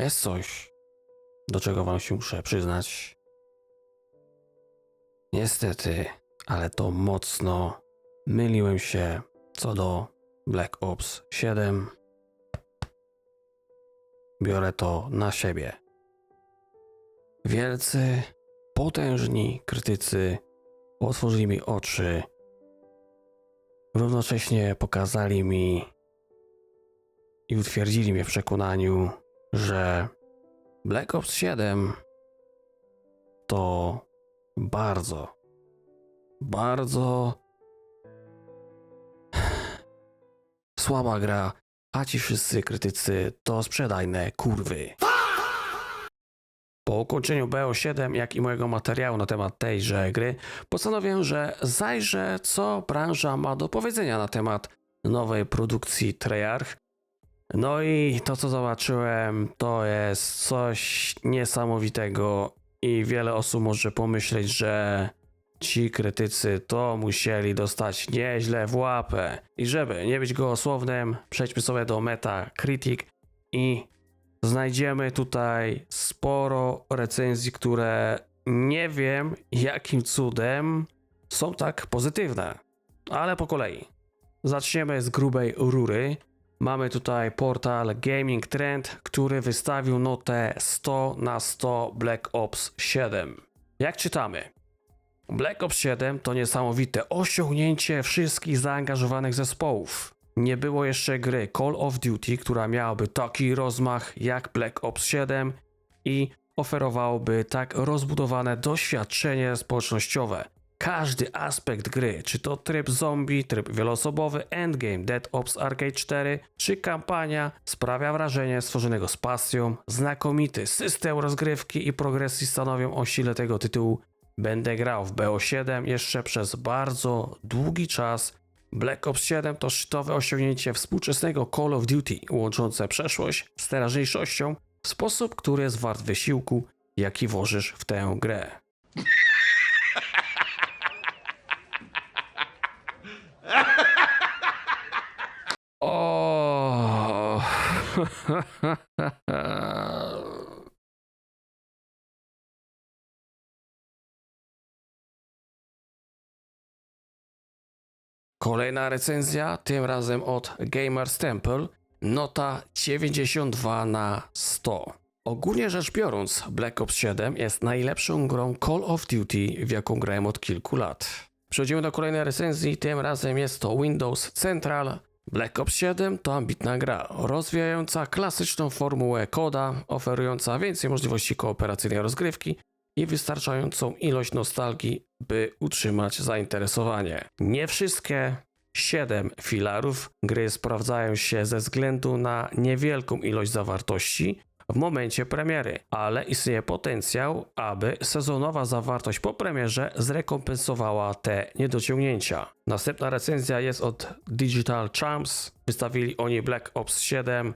Jest coś, do czego wam się muszę przyznać. Niestety, ale to mocno myliłem się co do Black Ops 7. Biorę to na siebie. Wielcy, potężni krytycy otworzyli mi oczy. Równocześnie pokazali mi i utwierdzili mnie w przekonaniu, że Black Ops 7 to bardzo, bardzo słaba gra, a ci wszyscy krytycy to sprzedajne kurwy. Po ukończeniu BO7, jak i mojego materiału na temat tejże gry, postanowiłem, że zajrzę, co branża ma do powiedzenia na temat nowej produkcji Treyarch. No i to, co zobaczyłem, to jest coś niesamowitego i wiele osób może pomyśleć, że ci krytycy to musieli dostać nieźle w łapę. I żeby nie być gołosłownym, przejdźmy sobie do Metacritic i znajdziemy tutaj sporo recenzji, które nie wiem jakim cudem są tak pozytywne. Ale po kolei. Zaczniemy z grubej rury. Mamy tutaj portal Gaming Trend, który wystawił notę 100 na 100 Black Ops 7. Jak czytamy? Black Ops 7 to niesamowite osiągnięcie wszystkich zaangażowanych zespołów. Nie było jeszcze gry Call of Duty, która miałaby taki rozmach jak Black Ops 7 i oferowałoby tak rozbudowane doświadczenie społecznościowe. Każdy aspekt gry, czy to tryb zombie, tryb wieloosobowy, endgame, Dead Ops Arcade 4, czy kampania, sprawia wrażenie stworzonego z pasją. Znakomity system rozgrywki i progresji stanowią o sile tego tytułu. Będę grał w BO7 jeszcze przez bardzo długi czas. Black Ops 7 to szczytowe osiągnięcie współczesnego Call of Duty, łączące przeszłość z teraźniejszością w sposób, który jest wart wysiłku, jaki włożysz w tę grę. O. Kolejna recenzja, tym razem od Gamers Temple, nota 92 na 100. Ogólnie rzecz biorąc, Black Ops 7 jest najlepszą grą Call of Duty, w jaką grałem od kilku lat. Przechodzimy do kolejnej recenzji, tym razem jest to Windows Central. Black Ops 7 to ambitna gra, rozwijająca klasyczną formułę koda, oferująca więcej możliwości kooperacyjnej rozgrywki i wystarczającą ilość nostalgii, by utrzymać zainteresowanie. Nie wszystkie 7 filarów gry sprawdzają się ze względu na niewielką ilość zawartości w momencie premiery, ale istnieje potencjał, aby sezonowa zawartość po premierze zrekompensowała te niedociągnięcia. Następna recenzja jest od Digital Champs. Wystawili oni Black Ops 7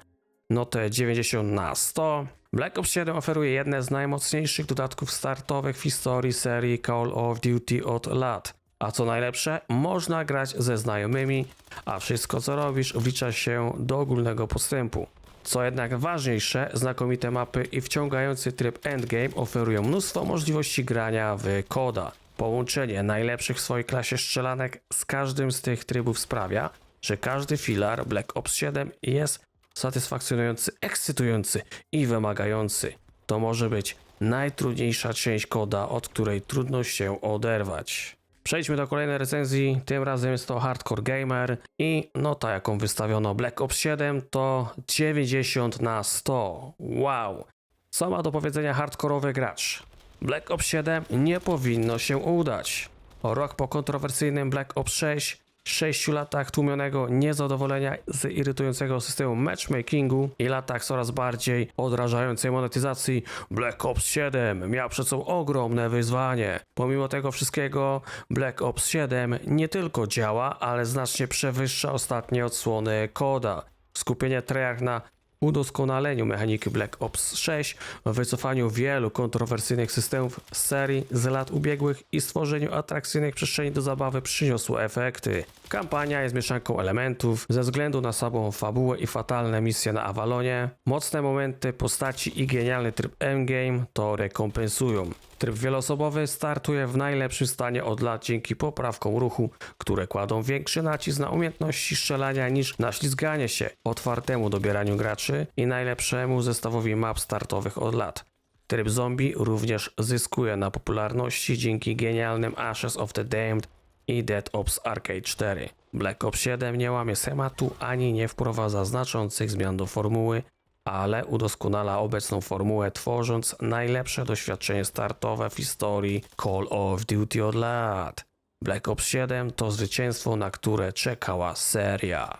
notę 90 na 100. Black Ops 7 oferuje jedne z najmocniejszych dodatków startowych w historii serii Call of Duty od lat. A co najlepsze, można grać ze znajomymi, a wszystko co robisz wlicza się do ogólnego postępu. Co jednak ważniejsze, znakomite mapy i wciągający tryb endgame oferują mnóstwo możliwości grania w koda. Połączenie najlepszych w swojej klasie strzelanek z każdym z tych trybów sprawia, że każdy filar Black Ops 7 jest satysfakcjonujący, ekscytujący i wymagający. To może być najtrudniejsza część koda, od której trudno się oderwać. Przejdźmy do kolejnej recenzji, tym razem jest to Hardcore Gamer i nota jaką wystawiono Black Ops 7 to 90 na 100. Wow! Co ma do powiedzenia hardkorowy gracz? Black Ops 7 nie powinno się udać. Rok po kontrowersyjnym Black Ops 6 sześciu latach tłumionego niezadowolenia z irytującego systemu matchmakingu i latach coraz bardziej odrażającej monetyzacji, Black Ops 7 miał przed sobą ogromne wyzwanie. Pomimo tego wszystkiego, Black Ops 7 nie tylko działa, ale znacznie przewyższa ostatnie odsłony koda. Skupienie Treyarch na udoskonaleniu mechaniki Black Ops 6, wycofaniu wielu kontrowersyjnych systemów z serii z lat ubiegłych i stworzeniu atrakcyjnych przestrzeni do zabawy przyniosło efekty. Kampania jest mieszanką elementów ze względu na samą fabułę i fatalne misje na Avalonie. Mocne momenty postaci i genialny tryb endgame to rekompensują. Tryb wieloosobowy startuje w najlepszym stanie od lat dzięki poprawkom ruchu, które kładą większy nacisk na umiejętności strzelania niż na ślizganie się, otwartemu dobieraniu graczy i najlepszemu zestawowi map startowych od lat. Tryb zombie również zyskuje na popularności dzięki genialnym Ashes of the Damned i Dead Ops Arcade 4. Black Ops 7 nie łamie schematu ani nie wprowadza znaczących zmian do formuły, ale udoskonala obecną formułę, tworząc najlepsze doświadczenie startowe w historii Call of Duty od lat. Black Ops 7 to zwycięstwo, na które czekała seria.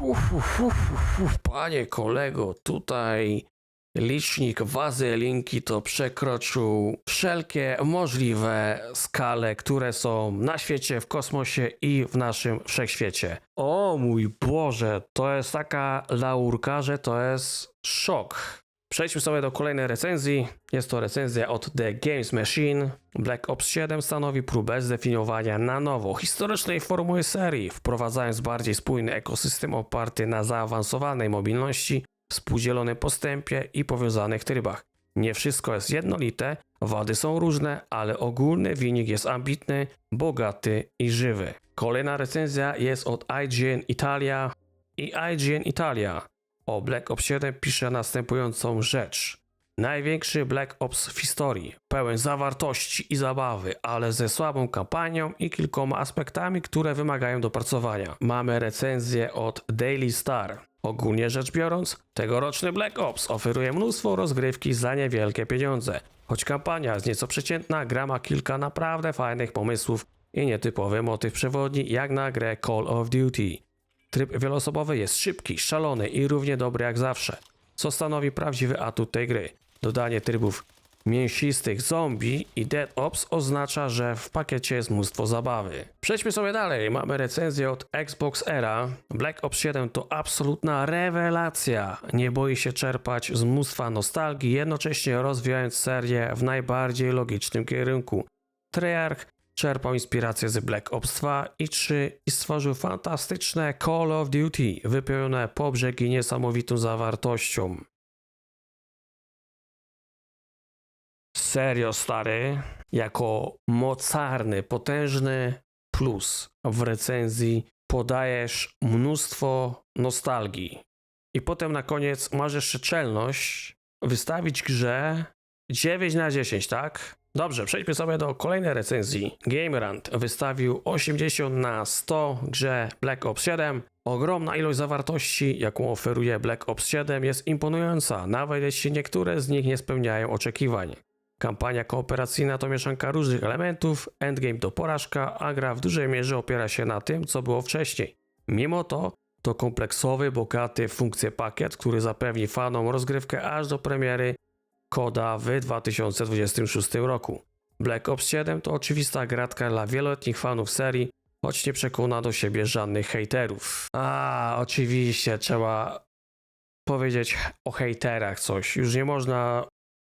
Uf, uf, uf, uf, Panie kolego, tutaj licznik wazelinki to przekroczył wszelkie możliwe skale, które są na świecie, w kosmosie i w naszym wszechświecie. O mój Boże, to jest taka laurka, że to jest szok. Przejdźmy sobie do kolejnej recenzji. Jest to recenzja od The Games Machine. Black Ops 7 stanowi próbę zdefiniowania na nowo historycznej formuły serii, wprowadzając bardziej spójny ekosystem oparty na zaawansowanej mobilności, współdzielonym postępie i powiązanych trybach. Nie wszystko jest jednolite, wady są różne, ale ogólny wynik jest ambitny, bogaty i żywy. Kolejna recenzja jest od IGN Italia i IGN Italia o Black Ops 7 pisze następującą rzecz. Największy Black Ops w historii, pełen zawartości i zabawy, ale ze słabą kampanią i kilkoma aspektami, które wymagają dopracowania. Mamy recenzję od Daily Star. Ogólnie rzecz biorąc, tegoroczny Black Ops oferuje mnóstwo rozgrywki za niewielkie pieniądze. Choć kampania jest nieco przeciętna, gra ma kilka naprawdę fajnych pomysłów i nietypowy motyw przewodni jak na grę Call of Duty. Tryb wieloosobowy jest szybki, szalony i równie dobry jak zawsze, co stanowi prawdziwy atut tej gry. Dodanie trybów mięsistych zombie i Dead Ops oznacza, że w pakiecie jest mnóstwo zabawy. Przejdźmy sobie dalej. Mamy recenzję od Xbox Era. Black Ops 7 to absolutna rewelacja. Nie boi się czerpać z mnóstwa nostalgii, jednocześnie rozwijając serię w najbardziej logicznym kierunku. Treyarch czerpał inspirację z Black Ops 2 i 3 i stworzył fantastyczne Call of Duty, wypełnione po brzegi niesamowitą zawartością. Serio, stary, jako mocarny, potężny plus w recenzji podajesz mnóstwo nostalgii. I potem na koniec masz jeszcze czelność wystawić grze 9 na 10, tak? Dobrze, przejdźmy sobie do kolejnej recenzji. Gamerant wystawił 80 na 100 grze Black Ops 7. Ogromna ilość zawartości, jaką oferuje Black Ops 7 jest imponująca, nawet jeśli niektóre z nich nie spełniają oczekiwań. Kampania kooperacyjna to mieszanka różnych elementów, endgame to porażka, a gra w dużej mierze opiera się na tym, co było wcześniej. Mimo to, to kompleksowy, bogaty funkcje pakiet, który zapewni fanom rozgrywkę aż do premiery koda w 2026 roku. Black Ops 7 to oczywista gratka dla wieloletnich fanów serii, choć nie przekona do siebie żadnych hejterów. A, oczywiście, trzeba powiedzieć o hejterach coś. Już nie można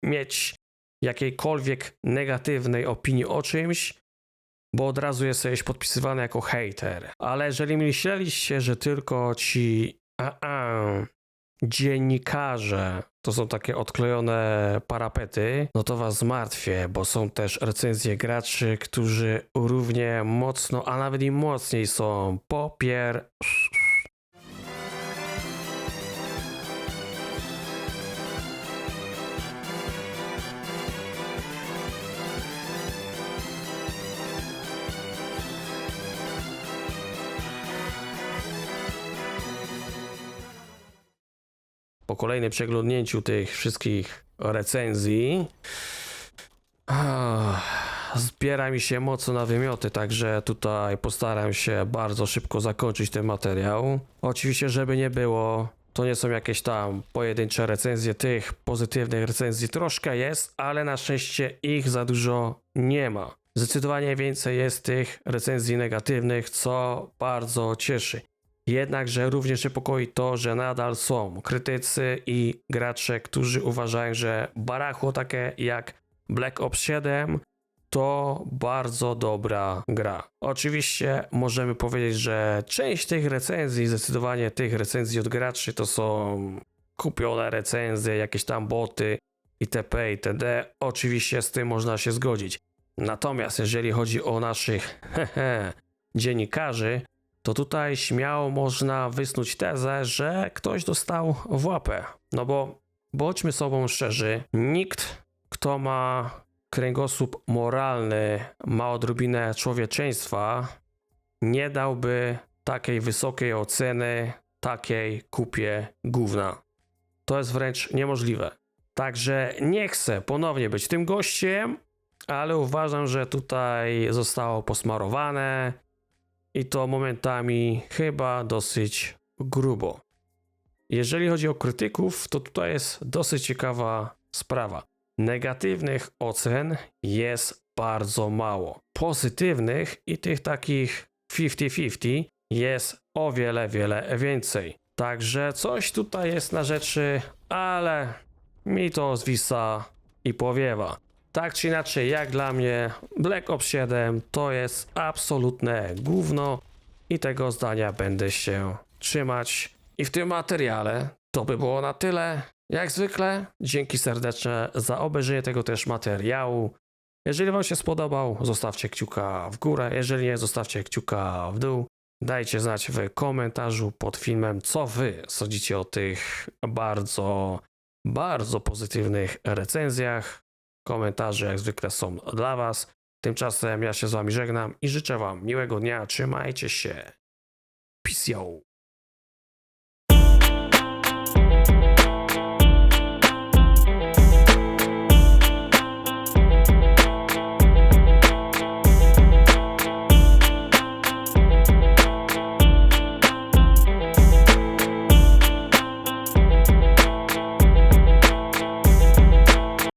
mieć jakiejkolwiek negatywnej opinii o czymś, bo od razu jesteś podpisywany jako hater. Ale jeżeli myśleliście, że tylko ci a, a, dziennikarze to są takie odklejone parapety, no to was zmartwię, bo są też recenzje graczy, którzy równie mocno, a nawet i mocniej są popier... po kolejnym przeglądnięciu tych wszystkich recenzji zbiera mi się mocno na wymioty, także tutaj postaram się bardzo szybko zakończyć ten materiał. Oczywiście, żeby nie było, to nie są jakieś tam pojedyncze recenzje tych pozytywnych recenzji, troszkę jest, ale na szczęście ich za dużo nie ma. Zdecydowanie więcej jest tych recenzji negatywnych, co bardzo cieszy. Jednakże również niepokoi to, że nadal są krytycy i gracze, którzy uważają, że barachło takie jak Black Ops 7 to bardzo dobra gra. Oczywiście możemy powiedzieć, że część tych recenzji, zdecydowanie tych recenzji od graczy to są kupione recenzje, jakieś tam boty itp. itd. Oczywiście z tym można się zgodzić. Natomiast jeżeli chodzi o naszych dziennikarzy, to tutaj śmiało można wysnuć tezę, że ktoś dostał w łapę. No bo bądźmy sobą szczerzy, nikt, kto ma kręgosłup moralny, ma odrobinę człowieczeństwa, nie dałby takiej wysokiej oceny takiej kupie gówna. To jest wręcz niemożliwe. Także nie chcę ponownie być tym gościem, ale uważam, że tutaj zostało posmarowane i to momentami chyba dosyć grubo. Jeżeli chodzi o krytyków, to tutaj jest dosyć ciekawa sprawa. Negatywnych ocen jest bardzo mało. Pozytywnych i tych takich 50-50 jest o wiele, wiele więcej. Także coś tutaj jest na rzeczy, ale mi to zwisa i powiewa. Tak czy inaczej, jak dla mnie, Black Ops 7 to jest absolutne gówno i tego zdania będę się trzymać. I w tym materiale to by było na tyle. Jak zwykle, dzięki serdeczne za obejrzenie tego też materiału. Jeżeli Wam się spodobał, zostawcie kciuka w górę. Jeżeli nie, zostawcie kciuka w dół. Dajcie znać w komentarzu pod filmem, co Wy sądzicie o tych bardzo, bardzo pozytywnych recenzjach. Komentarze jak zwykle są dla Was. Tymczasem ja się z Wami żegnam i życzę Wam miłego dnia. Trzymajcie się. Peace out.